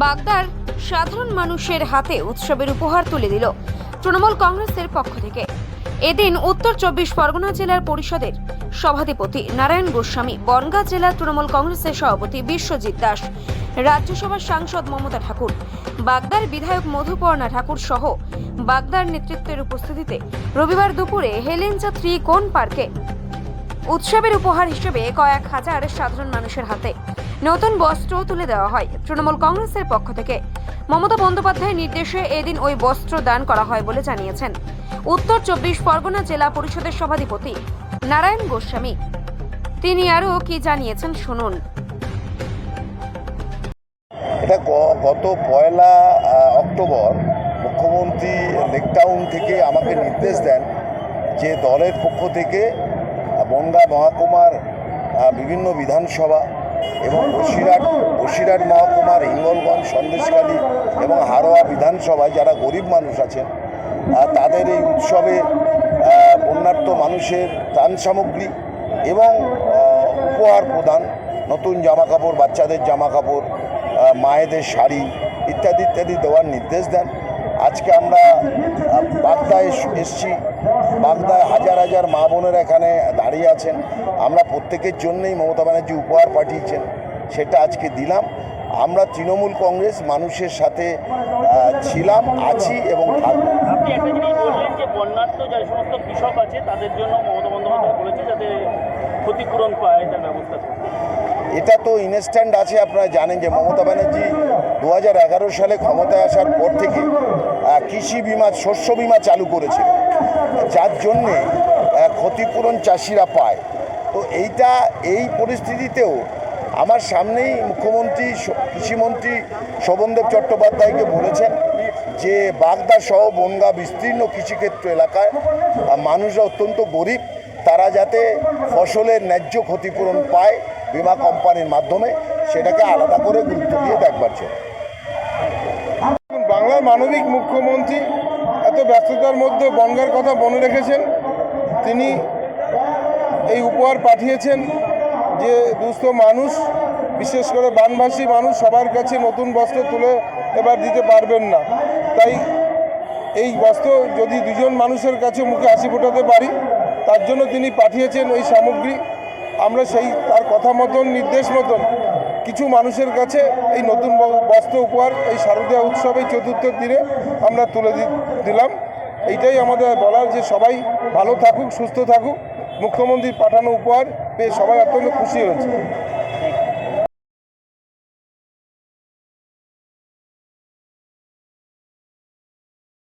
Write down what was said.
বাগদার সাধারণ মানুষের হাতে উৎসবের উপহার তুলে দিল তৃণমূল কংগ্রেসের পক্ষ থেকে। এদিন উত্তর চব্বিশ পরগনা জেলার পরিষদের সভাধিপতি নারায়ণ গোস্বামী, বনগাঁ জেলা তৃণমূল কংগ্রেসের সভাপতি বিশ্বজিৎ দাস, রাজ্যসভার সাংসদ মমতা ঠাকুর, বাগদার বিধায়ক মধুপর্ণা ঠাকুর সহ বাগদার নেতৃত্বের উপস্থিতিতে রবিবার দুপুরে হেলেঞ্জা থ্রি কোন পার্কে উৎসবের উপহার হিসেবে কয়েক হাজার সাধারণ মানুষের হাতে নতুন বস্ত্র তুলে দেওয়া হয় তৃণমূল কংগ্রেসের পক্ষ থেকে। মমতা বন্দ্যোপাধ্যায়ের নির্দেশে এদিন ওই বস্ত্র দান করা হয় বলে জানিয়েছেন। উত্তর চব্বিশ পরগনা জেলা পরিষদের সভাধিপতি নারায়ণ গোস্বামী। তিনি আরও কি জানিয়েছেন শুনুন। এটা গত পয়লা অক্টোবর মুখ্যমন্ত্রী লেকটাউন থেকে আমাকে নির্দেশ দেন যে দলের পক্ষ থেকে আহ, মহাকুমার বিভিন্ন বিধানসভা এবং বসিরহাট বসিরহাট মহকুমার হিঙ্গলগঞ্জ সন্দেশখালী এবং হারোয়া বিধানসভায় যারা গরিব মানুষ আছেন তাদের এই উৎসবে বন্যার্থ মানুষের ত্রাণ সামগ্রী এবং উপহার প্রদান, নতুন জামা কাপড় বাচ্চাদের জামা কাপড় মায়েদের শাড়ি ইত্যাদি ইত্যাদি দেওয়ার নির্দেশ দেন। আজকে আমরা এস- এসছি বাগদায় হাজার হাজার মা বোনেরা এখানে দাঁড়িয়ে আছেন। আমরা প্রত্যেকের জন্যই মমতা ব্যানার্জি উপহার পাঠিয়েছেন সেটা আজকে দিলাম। আমরা তৃণমূল কংগ্রেস মানুষের সাথে ছিলাম আছি এবং থাকব। আপনি একটা জিনিস বললেন যে বন্যার্থ যে সমস্ত কৃষক আছে তাদের জন্য মমতা বন্দ্যোপাধ্যায় বলেছে যাতে ক্ষতিপূরণ পায় তার ব্যবস্থা এটা তো ইনস্ট্যান্ট আছে আপনারা জানেন যে মমতা ব্যানার্জি দু হাজার এগারো সালে ক্ষমতায় আসার পর থেকে কৃষি বিমা শস্য বিমা চালু করেছিল যার জন্যে ক্ষতিপূরণ চাষিরা পায়। তো এইটা, এই পরিস্থিতিতেও আমার সামনেই মুখ্যমন্ত্রী কৃষিমন্ত্রী শোভনদেব চট্টোপাধ্যায়কে বলেছেন যে, বাগদা সহ বনগা বিস্তীর্ণ কৃষিক্ষেত্র এলাকায় মানুষরা অত্যন্ত গরিব। তারা যাতে ফসলের ন্যায্য ক্ষতিপূরণ পায় বিমা কোম্পানির মাধ্যমে, সেটাকে আলাদা করে গুরুত্ব দিয়ে দেখবার জন্য। বাংলার মানবিক মুখ্যমন্ত্রী এত ব্যস্ততার মধ্যে বনগার কথা মনে রেখেছেন। তিনি এই উপহার পাঠিয়েছেন যে দুস্থ মানুষ, বিশেষ করে বানভাসী মানুষ সবার কাছে নতুন বস্ত্র তুলে এবার দিতে পারবেন না। তাই এই বস্ত্র যদি দুজন মানুষের কাছে মুখে হাসি ফোটাতে পারি, তার জন্য তিনি পাঠিয়েছেন এই সামগ্রী। আমরা সেই তার কথা মতন, নির্দেশ মতন কিছু মানুষের কাছে এই নতুন বস্ত্র উপহার, এই শারদীয়া উৎসবের চতুর্থ দিনে আমরা তুলে দিলাম। এইটাই আমাদের বলার যে সবাই ভালো থাকুক, সুস্থ থাকুক। মুখ্যমন্ত্রীর পাঠানো উপহার পেয়ে সবাই অত্যন্ত খুশি হয়েছে।